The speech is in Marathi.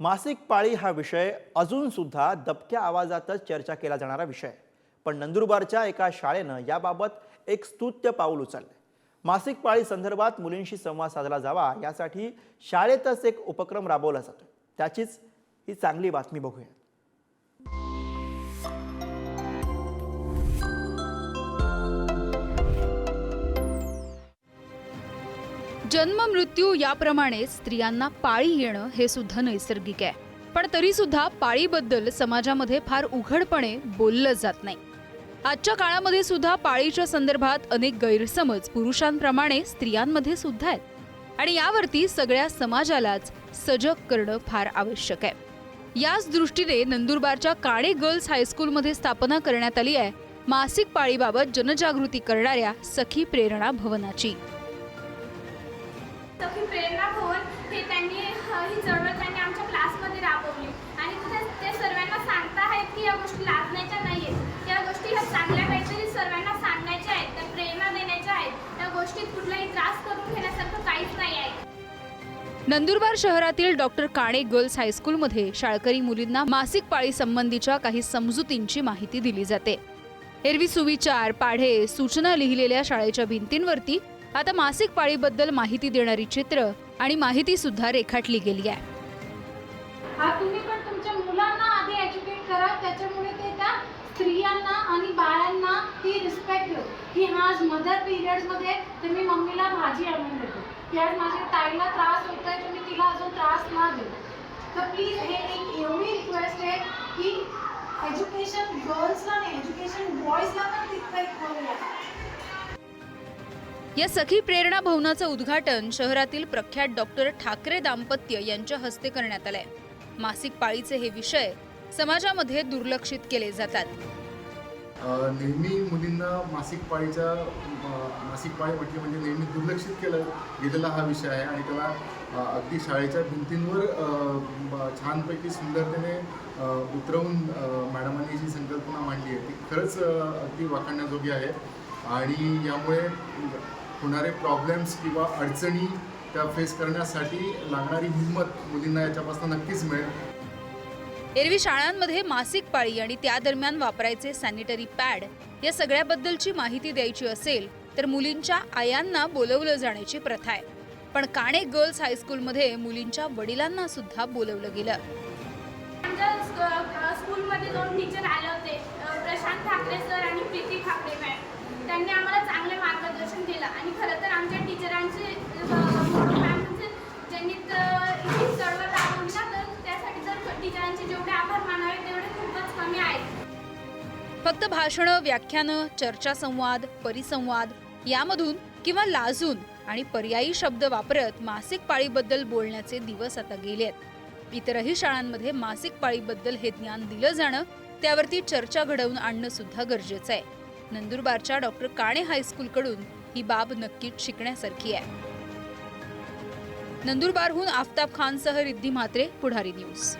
मासिक पाळी हा विषय अजूनसुद्धा दबक्या आवाजातच चर्चा केला जाणारा विषय. पण नंदुरबारच्या एका शाळेनं याबाबत एक स्तुत्य पाऊल उचललं. मासिक पाळी संदर्भात मुलींशी संवाद साधला जावा यासाठी शाळेतच एक उपक्रम राबवला जातो. त्याचीच ही चांगली बातमी बघूया जन्म मृत्यू याप्रमाणे स्त्रियांना पाळी येणं हे सुद्धा नैसर्गिक आहे. पण तरी सुद्धा पाळीबद्दल समाजामध्ये फार उघडपणे बोललं जात नाही. आजच्या काळामध्ये सुद्धा पाळीच्या संदर्भात अनेक गैरसमज पुरुषांप्रमाणे स्त्रियांमध्ये सुद्धा आहेत. आणि यावरती सगळ्या समाजालाच सजग करणं फार आवश्यक आहे. याच दृष्टीने नंदुरबारच्या काणे गर्ल्स हायस्कूलमध्ये स्थापना करण्यात आली आहे. मासिक पाळीबाबत जनजागृती करणाऱ्या सखी प्रेरणा भवनाची. सखी प्रेरणा भवन हे त्यांनी ही चळवळ त्यांनी आमच्या क्लासमध्ये राबवली. आणि तिथे ते सर्वांना सांगता आहेत की या गोष्टी लाजण्याच्या नाही आहेत या गोष्टी ह्या चांगल्या काहीतरी सर्वांना सांगायच्या आहेत त्या प्रेरणा देण्याच्या आहेत. या गोष्टीत कुठलाही त्रास करून घेण्यासारखं काहीच नाही आहे. नंदुरबार शहरातील डॉक्टर काणे गर्ल्स हायस्कूलमध्ये शाळकरी मुलींना मासिक पाळी संबंधीच्या काही समजुतींची माहिती दिली जाते. एरवी सुविचार पाढे सूचना लिहिलेल्या शाळेच्या भिंतींवरती आता मासिक पाळीबद्दल माहिती देणारी चित्र आणि माहिती सुद्धा रेखाटली गेली आहे. तुम्ही पण तुमच्या मुलांना आधी एज्युकेट करा. त्याच्यामुळे ते त्या स्त्रियांना आणि बाळांना ती रिस्पेक्ट देऊ. की हा आज मदर पिरियड्समध्ये ते मी मम्मीला भाजी आणून देतो. की आज माझ्या ताईला त्रास होत आहे तुम्ही तिला अजून त्रास ना देऊ. तर प्लीज हे एक एवढी रिक्वेस्ट आहे की एज्युकेशन गर्ल्सला नाही एज्युकेशन बॉईजला पण तितकं इक्वल आहे या सखी प्रेरणा भवनाचं उद्घाटन शहरातील प्रख्यात डॉक्टर ठाकरे दाम्पत्य यांच्या हस्ते करण्यात आलंय. मासिक पाळीचे हे विषय समाजामध्ये दुर्लक्षित केले जातात. नेहमी मुलींना मासिक पाळीच्या मासिक पाळी म्हटली म्हणजे नेहमी दुर्लक्षित केलं गेलेला हा विषय आहे आणि त्याला अगदी शाळेच्या भिंतींवर छानपैकी सुंदरतेने उतरवून मॅडमांनी जी संकल्पना मांडली आहे ती खरंच अगदी वाखाणण्याजोगी आहे. आणि यामुळे होणारे प्रॉब्लेम्स किंवा अडचणी त्या फेस करण्यासाठी लागणारी हिंमत मुलींना याच्यापासून नक्कीच मिळेल. एरवी शाळांमध्ये मासिक पाळी आणि त्या दरम्यान वापरायचे सॅनिटरी पॅड या सगळ्याबद्दलची माहिती द्यायची असेल तर मुलींच्या आयांना बोलवलं जाण्याची प्रथा आहे. पण काणे गर्ल्स हायस्कूलमध्ये मुलींच्या वडिलांना सुद्धा बोलवलं गेलं. आमच्या स्कूलमध्ये दोन टीचर आले होते प्रशांत ठाकरे सर फक्त भाषणं व्याख्यानं चर्चासंवाद परिसंवाद यामधून किंवा लाजून आणि पर्यायी शब्द वापरत मासिक पाळीबद्दल बोलण्याचे दिवस आता गेले आहेत. इतरही शाळांमध्ये मासिक पाळीबद्दल हे ज्ञान दिलं जाणं त्यावरती चर्चा घडवून आणणं सुद्धा गरजेचं आहे. नंदुरबारच्या डॉक्टर काणे हायस्कूलकडून ही बाब नक्कीच शिकण्यासारखी आहे. नंदुरबारहून आफताब खानसह रिद्धी म्हात्रे पुढारी न्यूज.